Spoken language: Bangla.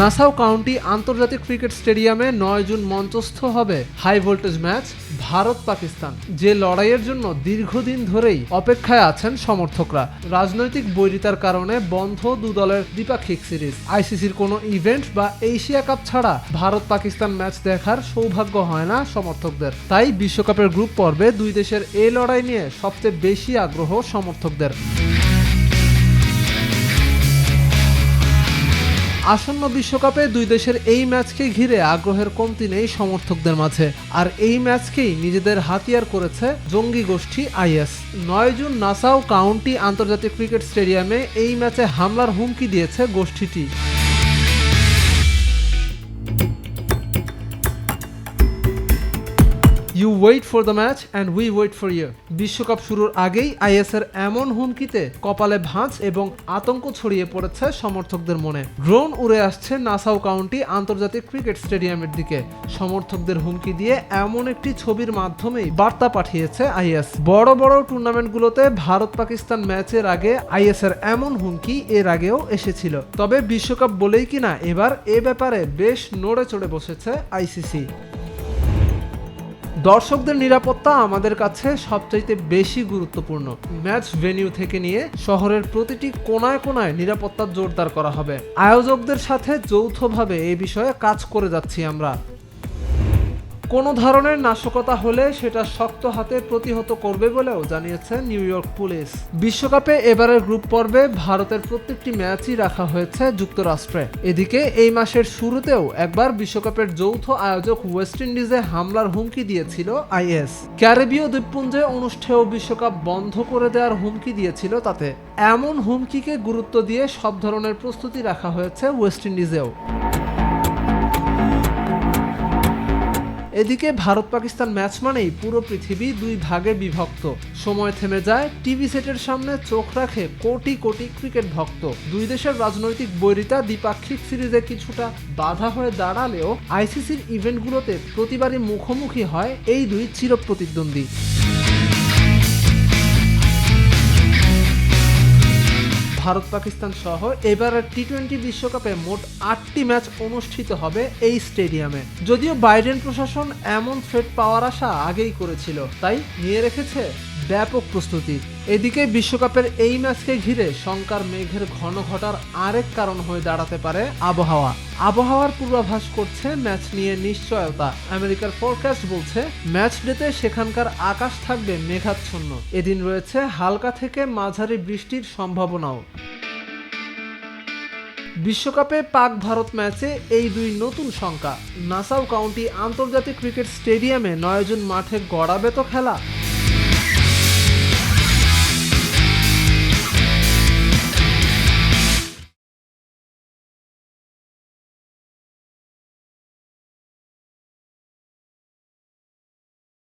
নাসাউ কাউন্টি আন্তর্জাতিক ক্রিকেট স্টেডিয়ামে নয় জুন মঞ্চস্থ হবে high voltage match Bharat Pakistan যে লড়াইয়ের জন্য দীর্ঘদিন ধরেই অপেক্ষায় আছেন সমর্থকরা। রাজনৈতিক বৈরিতার কারণে বন্ধ দু দলের দ্বিপাক্ষিক সিরিজ। আইসিসির কোনো ইভেন্ট বা এশিয়া কাপ ছাড়া ভারত পাকিস্তান ম্যাচ দেখার সৌভাগ্য হয় না সমর্থকদের। তাই বিশ্বকাপের গ্রুপ পর্বে দুই দেশের এই লড়াই নিয়ে সবচেয়ে বেশি আগ্রহ সমর্থকদের। আসন্ন বিশ্বকাপে দুই দেশের এই ম্যাচকে ঘিরে আগ্রহের কমতি নেই সমর্থকদের মাঝে। আর এই ম্যাচকেই নিজেদের হাতিয়ার করেছে জঙ্গি গোষ্ঠী আইএস। নয় জুন নাসাও কাউন্টি আন্তর্জাতিক ক্রিকেট স্টেডিয়ামে এই ম্যাচে হামলার হুমকি দিয়েছে গোষ্ঠীটি। You wait for the match and we wait for you বিশ্বকাপ শুরুর আগেই আইএসের এমন হুমকিতে কপালে ভাঁজ এবং আতঙ্ক ছড়িয়ে পড়েছে সমর্থকদের মনে। ড্রোন উড়ে আসছে নাসাউ কাউন্টি আন্তর্জাতিক ক্রিকেট স্টেডিয়ামের দিকে। সমর্থকদের হুমকি দিয়ে এমন একটি ছবির মাধ্যমেই বার্তা পাঠিয়েছে আইএস বড় বড় টুর্নামেন্টগুলোতে ভারত পাকিস্তান ম্যাচের আগে আইএসের এমন হুমকি এর আগেও এসেছিল। তবে বিশ্বকাপ বলেই কিনা এবার এ ব্যাপারে বেশ নড়ে চড়ে বসেছে আইসিসি দর্শকদের নিরাপত্তা আমাদের কাছে সবচাইতে বেশি গুরুত্বপূর্ণ। ম্যাচ ভেনিউ থেকে নিয়ে শহরের প্রতিটি কোনায় কোনায় নিরাপত্তা জোরদার করা হবে। আয়োজকদের সাথে যৌথভাবে এই বিষয়ে কাজ করে যাচ্ছি আমরা। কোনো ধরনের নাশকতা হলে সেটা শক্ত হাতে প্রতিহত করবে বলেও জানিয়েছে নিউ ইয়র্ক পুলিশ। বিশ্বকাপে এবারের গ্রুপ পর্বে ভারতের প্রত্যেকটি ম্যাচই রাখা হয়েছে যুক্তরাষ্ট্রে। এদিকে এই মাসের শুরুতেও একবার বিশ্বকাপের যৌথ আয়োজক ওয়েস্ট ইন্ডিজে হামলার হুমকি দিয়েছিল আইএস। ক্যারিবীয় দ্বীপপুঞ্জে অনুষ্ঠেয় বিশ্বকাপ বন্ধ করে দেওয়ার হুমকি দিয়েছিল তাতে। এমন হুমকিকে গুরুত্ব দিয়ে সব ধরনের প্রস্তুতি রাখা হয়েছে ওয়েস্ট ইন্ডিজেও। এদিকে ভারত পাকিস্তান ম্যাচ মানেই পুরো পৃথিবী দুই ভাগে বিভক্ত। সময় থেমে যায়, টিভি সেটের সামনে চোখ রাখে কোটি কোটি ক্রিকেট ভক্ত। দুই দেশের রাজনৈতিক বৈরিতা দ্বিপাক্ষিক সিরিজে কিছুটা বাধা হয়ে দাঁড়ালেও আইসিসির ইভেন্টগুলোতে প্রতিবারই মুখোমুখি হয় এই দুই চিরপ্রতিদ্বন্দ্বী। ভারত পাকিস্তান সহ এবারের টি টোয়েন্টি বিশ্বকাপে মোট আটটি ম্যাচ অনুষ্ঠিত হবে এই স্টেডিয়ামে। যদিও বাইডেন প্রশাসন এমন থ্রেট পাওয়ার আশা আগেই করেছিল, তাই নিয়ে রেখেছে ব্যাপক প্রস্তুতি। এদিকে বিশ্বকাপের এই ম্যাচকে ঘিরে শঙ্কার মেঘের ঘন ঘটার আরেক কারণ হয়ে দাঁড়াতে পারে আবহাওয়া। আবহাওয়ার পূর্বাভাস করছে ম্যাচ নিয়ে নিশ্চয়তা। আমেরিকার ফোরকাস্ট বলছে, ম্যাচ ডেতে সেখানকার আকাশ থাকবে মেঘাচ্ছন্ন। এদিন রয়েছে হালকা থেকে মাঝারি বৃষ্টির সম্ভাবনাও। বিশ্বকাপে পাক ভারত ম্যাচে এই দুই নতুন সংখ্যা। নাসাউ কাউন্টি আন্তর্জাতিক ক্রিকেট স্টেডিয়ামে নয় জুন মাঠে গড়াবে তো খেলা।